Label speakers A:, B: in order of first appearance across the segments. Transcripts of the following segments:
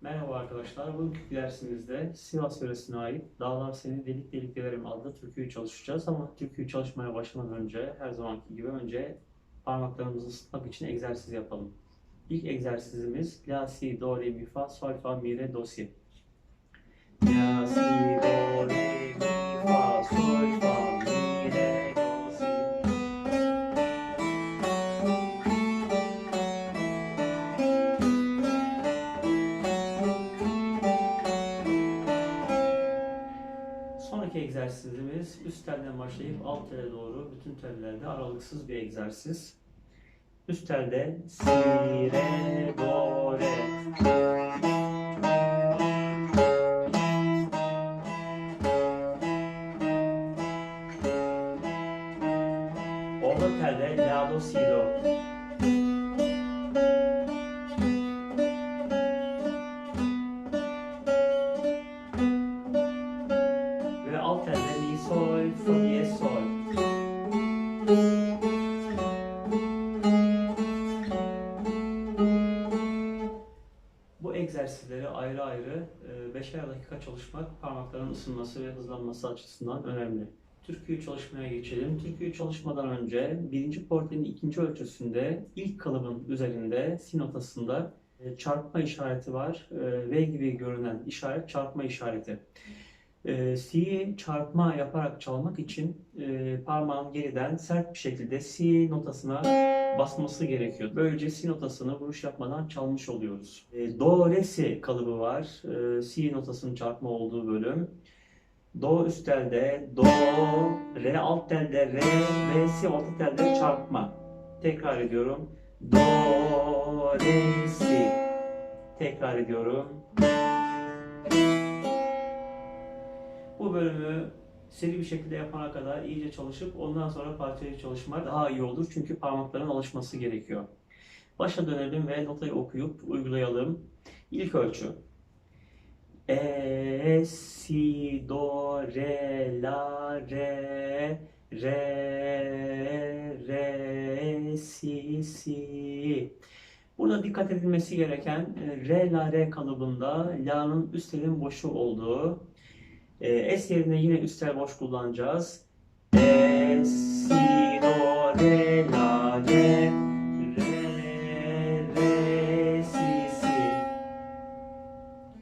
A: Merhaba arkadaşlar. Bugünkü dersimizde Sivas yöresine ait Dağlar Seni Delik Delik Delerim adlı türküyü çalışacağız. Ama türküyü çalışmaya başlamadan önce her zamanki gibi önce parmaklarımızı ısıtmak için egzersiz yapalım. İlk egzersizimiz La, Si, Do, Re, Mi, Fa, Sol, Fa, Mi, Re, Do, Si. La, Si, Do, Re, üst telden başlayıp alt tele doğru bütün tellerde aralıksız bir egzersiz. Üst telde si, re, do, re. Orta telde la, do, si, do. Egzersizleri ayrı ayrı e, beşer dakika çalışmak parmakların ısınması ve hızlanması açısından önemli. Türküyü çalışmaya geçelim. Türküyü çalışmadan önce birinci portenin ikinci ölçüsünde ilk kalıbın üzerinde si notasında e, çarpma işareti var. E, V gibi görünen işaret çarpma işareti. E, Si'yi çarpma yaparak çalmak için e, parmağın geriden sert bir şekilde Si notasına basması gerekiyor. Böylece Si notasını vuruş yapmadan çalmış oluyoruz. E, Do, Re, Si kalıbı var. E, si notasının çarpma olduğu bölüm. Do üst telde, Do, Re alt telde, Re ve Si orta telde çarpma. Tekrar ediyorum. Do, Re, Si. Tekrar ediyorum. Bu bölümü seri bir şekilde yapana kadar iyice çalışıp ondan sonra parçayı çalışmak daha iyi olur. Çünkü parmakların alışması gerekiyor. Başa dönelim ve notayı okuyup uygulayalım. İlk ölçü. E, si, do, re, la, re, re, re, si, si. Burada dikkat edilmesi gereken e, re, la, re kalıbında la'nın üst elin boşu olduğu, e, S yerine yine üst tel boş kullanacağız. E, si, do, re, la, re, re, re, si, si.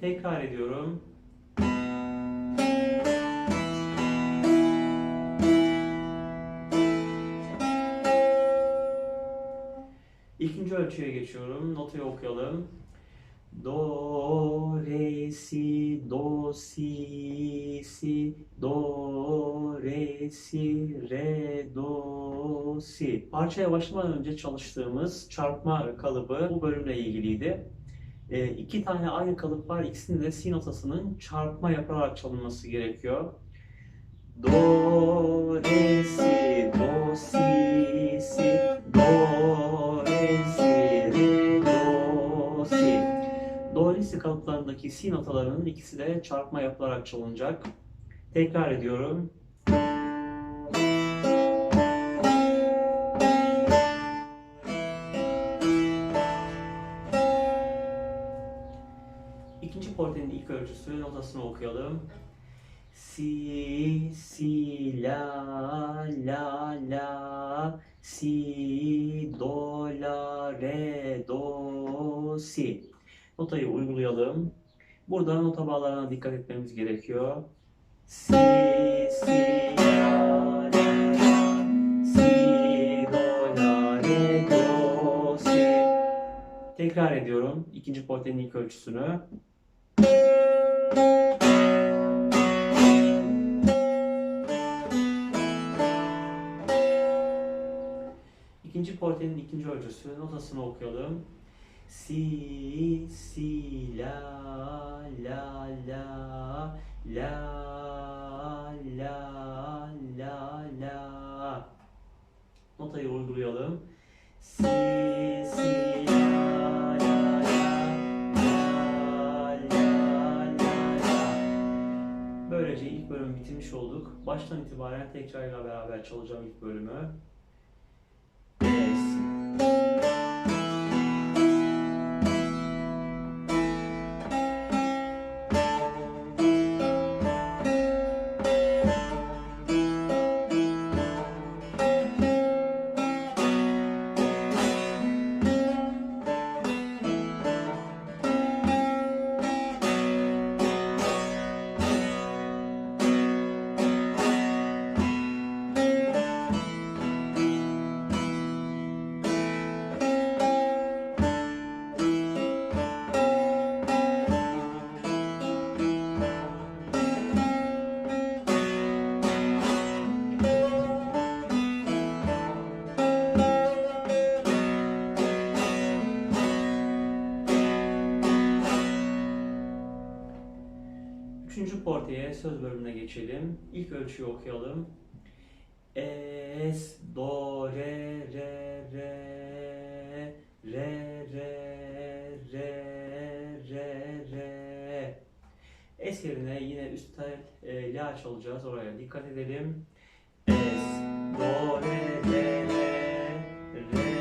A: Tekrar ediyorum. İkinci ölçüye geçiyorum. Notayı okuyalım. Do, re, si, do, si, si, do, re, si, re, do, si. Parçaya başlamadan önce çalıştığımız çarpma kalıbı bu bölümle ilgiliydi. E, iki tane aynı kalıp var. İkisinde de si notasının çarpma yapılarak çalınması gerekiyor. Do, re, si, do, si, Do, re, si kalıplarındaki si notalarının ikisi de çarpma yapılarak çalınacak. Tekrar ediyorum. İkinci portenin ilk ölçüsü notasını okuyalım. Si, si, la, la, la, si, do, la, re, do, si. Notayı uygulayalım. Burada nota bağlarına dikkat etmemiz gerekiyor. Si, si, la, re, si, do, la, re, do, si. Tekrar ediyorum ikinci portenin ilk ölçüsünü. İkinci portenin ikinci ölçüsü notasını okuyalım. Si, si, la, la, la, la, la, la, la. Notayı uygulayalım. Si, si, la, la, la, la, la, la. Böylece ilk bölümü bitirmiş olduk. Baştan itibaren tekrarla beraber çalacağım ilk bölümü. Üçüncü porteye söz bölümüne geçelim. İlk ölçüyü okuyalım. Es, do, re, re, re, re, re, re, re, re. Es yerine yine üst tel e, la çalacağız. Oraya dikkat edelim. Es, do, re, re, re, re.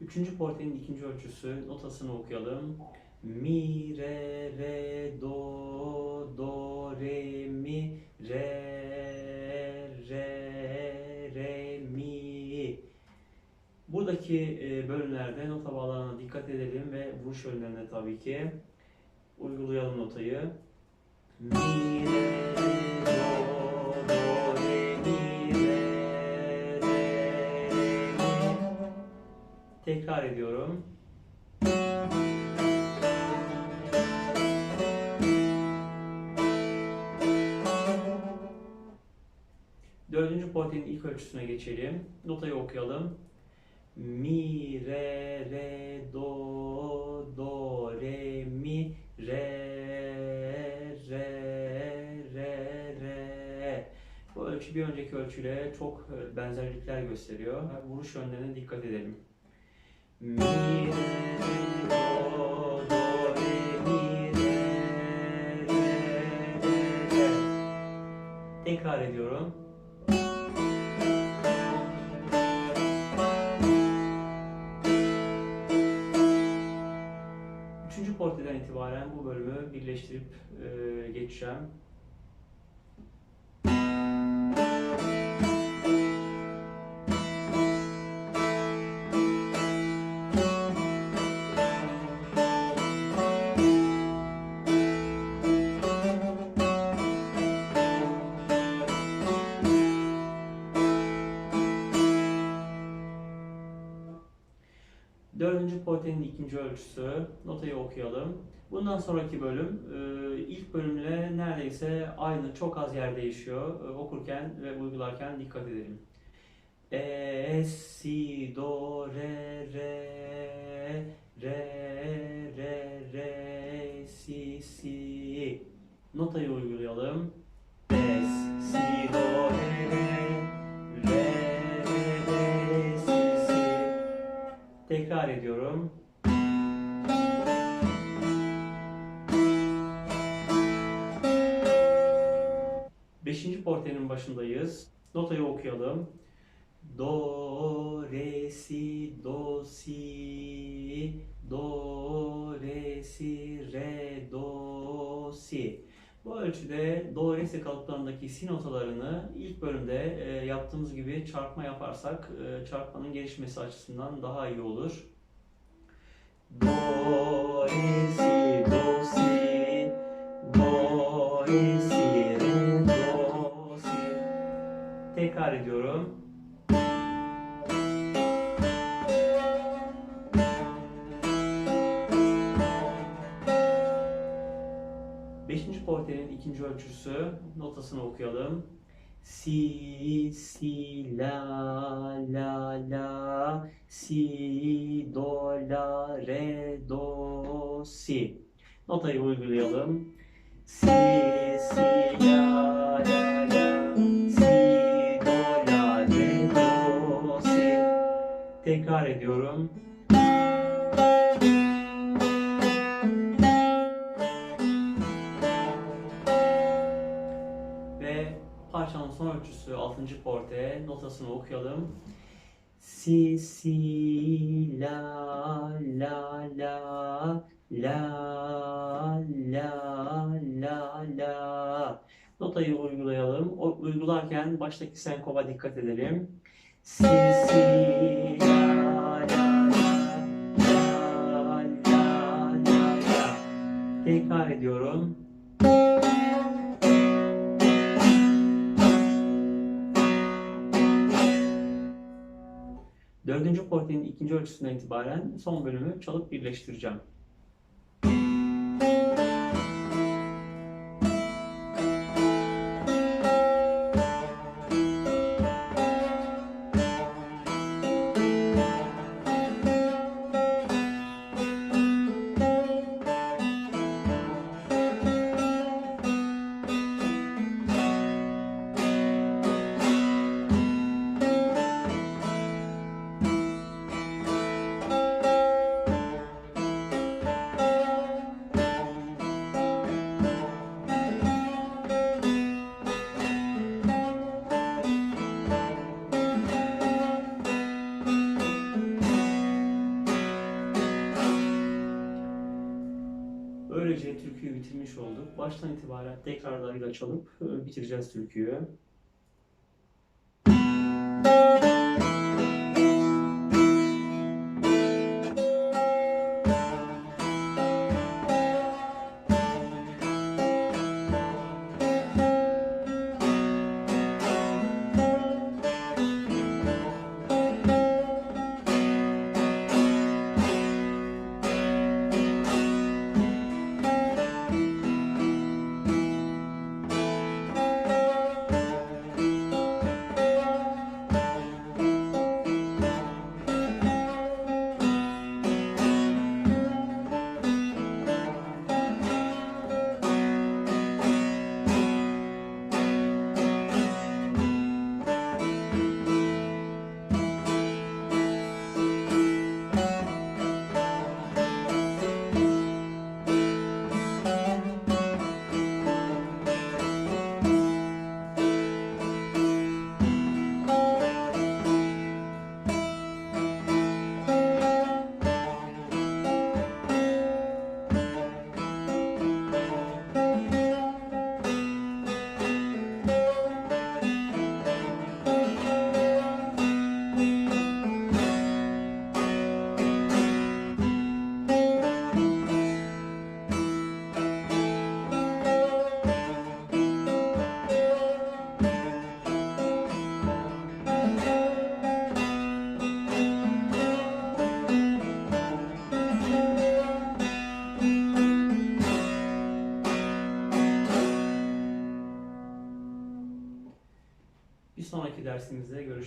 A: Üçüncü portenin ikinci ölçüsü notasını okuyalım. Mi, re, re, do, do, re, mi, re, re, re, mi. Buradaki e, bölümlerde nota bağlarına dikkat edelim ve vuruş yönlerine tabii ki uygulayalım notayı. Mi, re. Tekrar ediyorum. Portenin ilk ölçüsüne geçelim. Notayı okuyalım. Mi, re, re, do, do, re, mi, re, re, re, re. Bu ölçü bir önceki ölçüyle çok e, benzerlikler gösteriyor. Vuruş yönlerine dikkat edelim. Mi, re, do, do, re, mi, re, re, re. Tekrar ediyorum. İtibaren bu bölümü birleştirip e, geçeceğim. Dördüncü portenin ikinci ölçüsü. Notayı okuyalım. Bundan sonraki bölüm e, ilk bölümle neredeyse aynı, çok az yer değişiyor. E, Okurken ve uygularken dikkat edelim. E, si, do, re, re, re, re, re, si, si. Notayı uygulayalım. Ediyorum. Beşinci portenin başındayız. Notayı okuyalım. Do, re, si, do, si, do, re, si, re, do, si. Bu ölçüde do, re, si kalıplarındaki si notalarını ilk bölümde e, yaptığımız gibi çarpma yaparsak e, çarpmanın gelişmesi açısından daha iyi olur. Do, si, do, si, do, si, do, si. Tekrar ediyorum. Beşinci portenin ikinci ölçüsü notasını okuyalım. Si, si, la, la, la, si, do, do, si. Notayı uygulayalım. Si, si, la, la, la, si, do, la, re, do, si. Tekrar ediyorum. Ve parçanın son ölçüsü 6. porte notasını okuyalım. Si si la la la la la la la Notayı uygulayalım. O, uygularken baştaki senkova dikkat edelim. Si si la la la la la la Tekrar ediyorum. Dördüncü portenin ikinci ölçüsünden itibaren son bölümü çalıp birleştireceğim. Bitirmiş olduk. Baştan itibaren tekrarlarıyla çalıp e, bitireceğiz türküyü.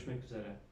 A: Görüşmek üzere.